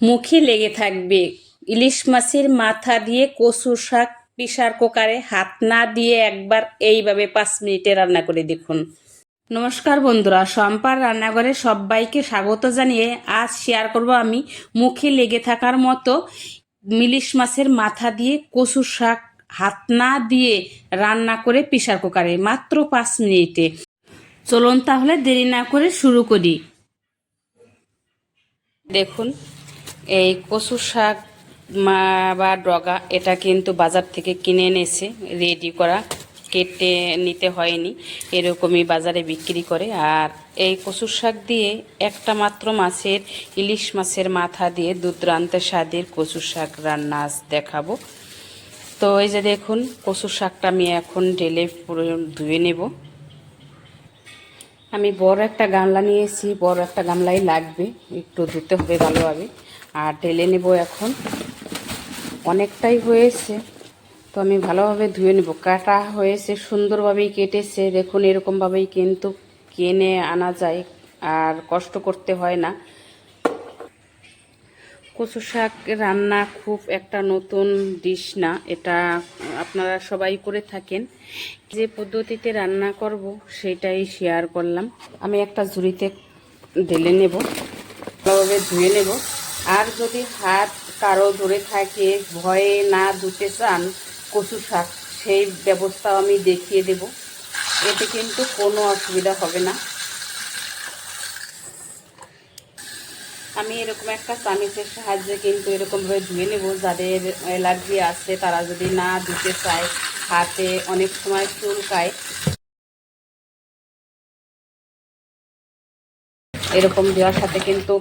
মুখে লেগে থাকবে। ইলিশ মাছের মাথা দিয়ে কচু শাক প্রেশার কুকারে হাত না দিয়ে একবার এইভাবে পাঁচ মিনিটে রান্না করে দেখুন। নমস্কার বন্ধুরা সম্পার রান্নাঘরে সবাইকে স্বাগত জানিয়ে আজ শেয়ার করব আমি মুখে লেগে থাকার মতো ইলিশ মাছের মাথা দিয়ে কচু শাক হাত না দিয়ে রান্না করে প্রেশার কুকারে মাত্র পাঁচ মিনিটে। চলুন তাহলে দেরি না করে শুরু করি। দেখুন এই কচু শাক বা ডগা, এটা কিন্তু বাজার থেকে কিনে এনেছে রেডি করা, কেটে নিতে হয়নি, এরকমই বাজারে বিক্রি করে। আর এই কচুর শাক দিয়ে একটা মাত্র মাছের, ইলিশ মাছের মাথা দিয়ে দুর্দান্ত স্বাদের কচুর শাক রান্না দেখাবো। তো এই যে দেখুন, কচুর শাকটা আমি এখন ঢেলে পুরো ধুয়ে নেব। আমি বড় একটা গামলা নিয়েছি, বড় একটা গামলাই লাগবে, একটু ধুতে হবে ভালোভাবে। আর ঢেলে নেব এখন। অনেকটাই হয়েছে, তো আমি ভালোভাবে ধুয়ে নেব। কাটা হয়েছে, সুন্দরভাবেই কেটেছে। দেখুন, এরকমভাবেই কিন্তু কিনে আনা যায়, আর কষ্ট করতে হয় না। কচু শাক রান্না খুব একটা নতুন ডিশ না, এটা আপনারা সবাই করে থাকেন। যে পদ্ধতিতে রান্না করব, সেটাই শেয়ার করলাম। আমি একটা ঝুড়িতে ঢেলে নেব। ভালোভাবে ধুয়ে নেব। আর যদি হাত কারও ধরে থাকে, ভয়ে না ধুতে চান কচু শাক, সেই ব্যবস্থাও আমি দেখিয়ে দেব। এতে কিন্তু কোনো অসুবিধা হবে না। আমি এরকম একটা চামিচের সাহায্যে কিন্তু এরকমভাবে ধুয়ে নেব। যাদের অ্যালার্জি আছে, তারা যদি না ধুতে চায়, হাতে অনেক সময় চুলকায় এরকম দেওয়ার সাথে কিন্তু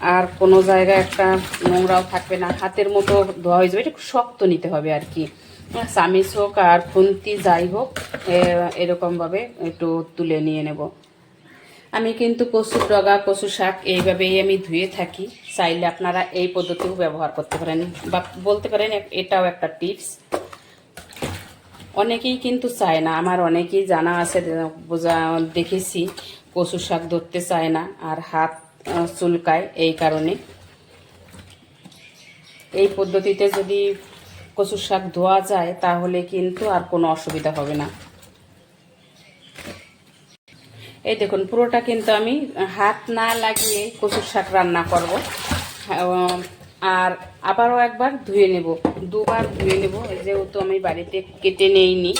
আর কোনো জায়গায় একটা নোংরাও থাকবে না। হাতের মতো ধোয়া হয়ে যাবে। এটা শক্ত নিতে হবে আর কি। চামিচ হোক আর খুন্তি যাই হোক এরকমভাবে একটু তুলে নিয়ে নেব। আমি কিন্তু কচুর ডগা কচু শাক এইভাবেই আমি ধুয়ে থাকি। চাইলে আপনারা এই পদ্ধতিও ব্যবহার করতে পারেন বা বলতে পারেন এটাও একটা টিপস। অনেকেই কিন্তু চায় না। আমার অনেকেই জানা আছে বোঝা, দেখেছি কচু শাক ধরতে চায় না। আর হাত চুলকায় এই কারণে। এই পদ্ধতিতে যদি কচুর শাক ধোয়া যায়, তাহলে কিন্তু আর কোনো অসুবিধা হবে না। এই দেখুন, পুরোটা কিন্তু আমি হাত না লাগিয়ে কচুর শাক রান্না করব। আর আবারও একবার ধুয়ে নেব, দুবার ধুয়ে নেব। যেহেতু আমি বাড়িতে কেটে নেইনি,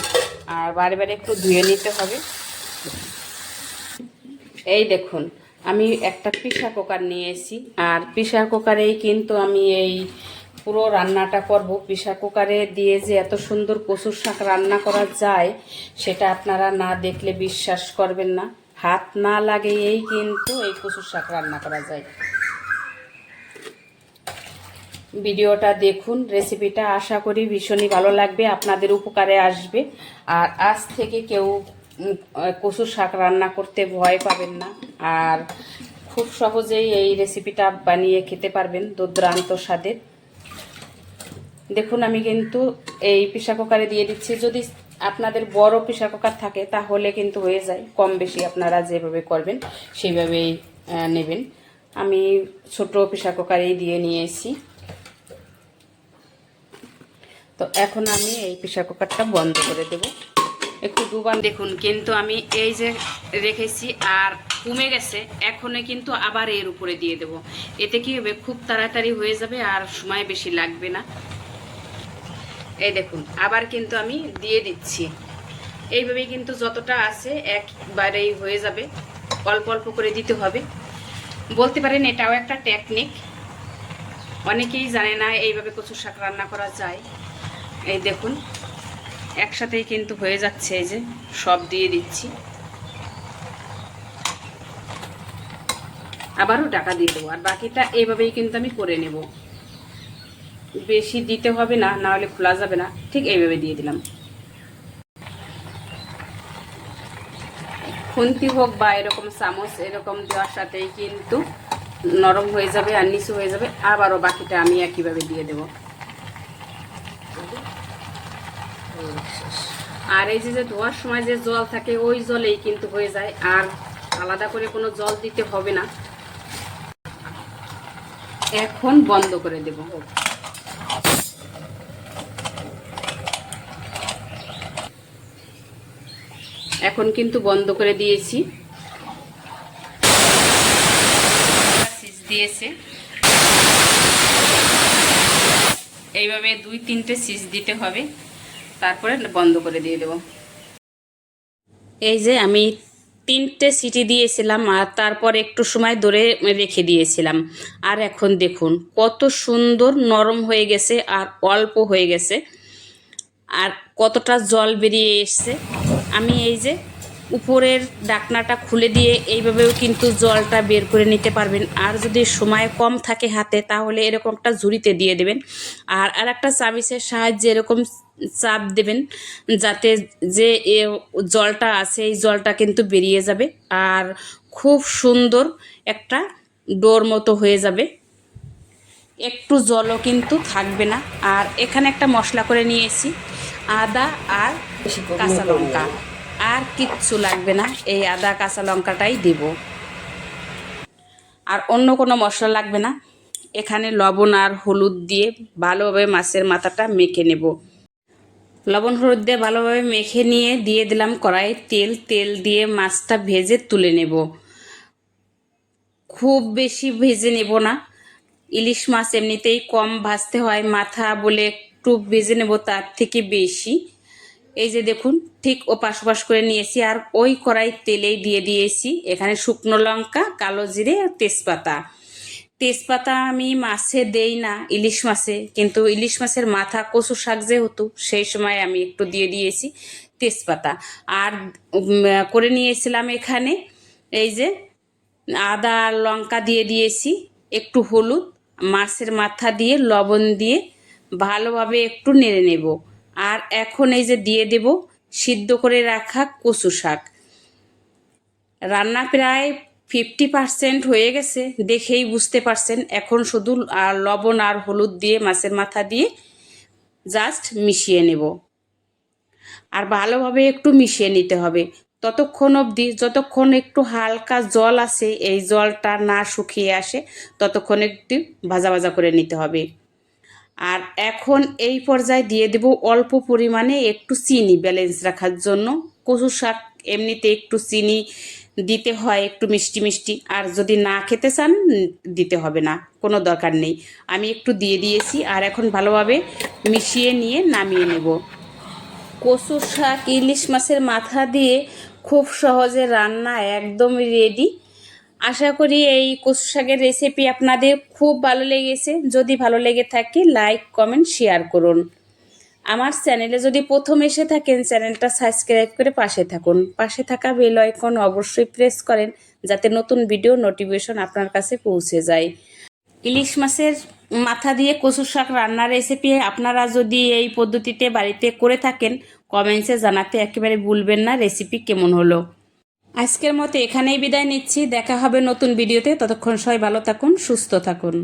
আর বারে বারে একটু ধুয়ে নিতে হবে। এই দেখুন আমি একটা প্রেশার কুকার নিয়ে এসেছি আর প্রেশার কুকারেই কিন্তু আমি এই পুরো রান্নাটা করব। প্রেশার কুকারে দিয়ে যে এত সুন্দর কচুর শাক রান্না করা যায়, সেটা আপনারা না দেখলে বিশ্বাস করবেন না। হাত না লাগেই কিন্তু এই কচুর শাক রান্না করা যায়। ভিডিওটা দেখুন রেসিপিটা আশা করি ভীষণই ভালো লাগবে, আপনাদের উপকারে আসবে। আর আজ থেকে কেউ কচু শাক রান্না করতে ভয় পাবেন না। আর খুব সহজেই এই রেসিপিটা বানিয়ে খেতে পারবেন দুর্দান্ত স্বাদের। দেখুন, আমি কিন্তু এই প্রেশার কুকারে দিয়ে দিচ্ছি। যদি আপনাদের বড় প্রেশার কুকার থাকে, তাহলে কিন্তু হয়ে যায়। কম বেশি আপনারা যেভাবে করবেন, সেইভাবেই নেবেন। আমি ছোট প্রেশার কুকারেই দিয়ে নিয়ে এসেছি তো এখন আমি এই প্রেশার কুকারটা বন্ধ করে দেব। একটু দুবার দেখুন, কিন্তু আমি এই যে রেখেছি আর কমে গেছে, এখনই কিন্তু আবার এর উপরে দিয়ে দেব। এতে কি হবে? খুব তাড়াতাড়ি হয়ে যাবে আর সময় বেশি লাগবে না। এই দেখুন, আবার কিন্তু আমি দিয়ে দিচ্ছি। এইভাবেই কিন্তু যতটা আছে একবারেই হয়ে যাবে। অল্প অল্প করে দিতে হবে। বলতে পারেন এটাও একটা টেকনিক অনেকেই জানে না এইভাবে কচু শাক রান্না করা যায়। এই দেখুন একসাথেই কিন্তু হয়ে যাচ্ছে এই যে, সব দিয়ে দিচ্ছি। আবারও টাকা দিয়ে দেবো, আর বাকিটা এইভাবেই কিন্তু আমি করে নেব। বেশি দিতে হবে না না হলে খোলা যাবে না, ঠিক এইভাবে দিয়ে দিলাম। খুন্তি হোক বা এরকম চামচ, এরকম দেওয়ার সাথেই কিন্তু নরম হয়ে যাবে আর নিচু হয়ে যাবে। আবারও বাকিটা আমি একইভাবে দিয়ে দেব। আর এই যে ধোয়ার সময় যে জল থাকে, ওই জলেই কিন্তু হয়ে যায়। আর আলাদা করে কোনো জল দিতে হবে না। এখন বন্ধ করে দেব। এখন কিন্তু বন্ধ করে দিয়েছি। দিয়েছে। এইভাবে দুই তিনটে সিজ দিতে হবে। তারপরে বন্ধ করে দিয়ে দেব। এই যে আমি তিনটে সিটি দিয়েছিলাম আর তারপর একটু সময় ধরে রেখে দিয়েছিলাম। আর এখন দেখুন, কত সুন্দর নরম হয়ে গেছে আর অল্প হয়ে গেছে। আর কতটা জল বেরিয়ে এসছে। আমি এই যে উপরের ডাকনাটা খুলে দিয়ে এইভাবেও কিন্তু জলটা বের করে নিতে পারবেন। আর যদি সময় কম থাকে হাতে তাহলে এরকম একটা ঝুড়িতে দিয়ে দেবেন। আর আর একটা চামিচের সাহায্যে এরকম চাপ দেবেন যাতে যে এ জলটা আছে এই জলটা কিন্তু বেরিয়ে যাবে। আর খুব সুন্দর একটা ডোর মতো হয়ে যাবে। একটু জলও কিন্তু থাকবে না। আর এখানে একটা মশলা করে নিয়েছি আদা আর কাঁচা লঙ্কা। আর কিচ্ছু লাগবে না। এই আদা, কাঁচা লঙ্কাটাই দেব। আর অন্য কোনো মশলা লাগবে না। এখানে লবণ আর হলুদ দিয়ে ভালোভাবে মাছের মাথাটা মেখে নেব। লবণ, হলুদ দিয়ে ভালোভাবে মেখে নিয়ে দিয়ে দিলাম কড়াই তেল। তেল দিয়ে মাছটা ভেজে তুলে নেব। খুব বেশি ভেজে নেব না। ইলিশ মাছ এমনিতেই কম ভাজতে হয়। মাথা বলে একটু ভেজে নেব, তার থেকে বেশি। এই যে দেখুন, ঠিক ও পাশ পাশ করে নিয়েছি, আর ওই কড়াই তেলেই দিয়ে দিয়েছি। এখানে শুকনো লঙ্কা, কালো জিরে আর তেজপাতা। তেজপাতা আমি মাছে দেই না, ইলিশ মাছে, কিন্তু ইলিশ মাছের মাথা কচু শাক যে হতো সেই সময় আমি একটু দিয়ে দিয়েছি তেজপাতা। আর করে নিয়েছিলাম এখানে এই যে আদা লঙ্কা দিয়ে দিয়েছি, একটু হলুদ, মাছের মাথা দিয়ে লবণ দিয়ে ভালোভাবে একটু নেড়ে নেব। আর এখন এই যে দিয়ে দেব সিদ্ধ করে রাখা কচু শাক। রান্না প্রায় ফিফটি পার্সেন্ট হয়ে গেছে, দেখেই বুঝতে পারছেন। এখন শুধু আর লবণ আর হলুদ দিয়ে, মাছের মাথা দিয়ে জাস্ট মিশিয়ে নেব। আর ভালোভাবে একটু মিশিয়ে নিতে হবে। ততক্ষণ অবধি, যতক্ষণ একটু হালকা জল আছে, এই জলটা না শুকিয়ে আসে, ততক্ষণ একটু ভাজা ভাজা করে নিতে হবে। আর এখন এই পর্যায়ে দিয়ে দেব অল্প পরিমাণে একটু চিনি ব্যালেন্স রাখার জন্য। কচু শাক এমনিতে একটু চিনি দিতে হয়, একটু মিষ্টি মিষ্টি। আর যদি না খেতে চান, দিতে হবে না, কোনো দরকার নেই। আমি একটু দিয়ে দিয়েছি আর এখন ভালোভাবে মিশিয়ে নিয়ে নামিয়ে নেব। কচু শাক ইলিশ মাছের মাথা দিয়ে খুব সহজে রান্না একদম রেডি আশা করি এই কচু শাকের রেসিপি আপনাদের খুব ভালো লেগেছে। যদি ভালো লেগে থাকে লাইক কমেন্ট শেয়ার করুন। আমার চ্যানেলে যদি প্রথম এসে থাকেন চ্যানেলটা সাবস্ক্রাইব করে পাশে থাকুন। পাশে থাকা বেল আইকন অবশ্যই প্রেস করেন, যাতে নতুন ভিডিও নোটিফিকেশন আপনার কাছে পৌঁছে যায়। ইলিশ মাছের মাথা দিয়ে কচু শাক রান্নার রেসিপি আপনারা যদি এই পদ্ধতিতে বাড়িতে করে থাকেন কমেন্টসে জানাতে একেবারে ভুলবেন না। রেসিপি কেমন হলো? আজকের মতো এখানেই বিদায় নিচ্ছি। দেখা হবে নতুন ভিডিওতে। ততক্ষণ সবাই ভালো থাকুন, সুস্থ থাকুন।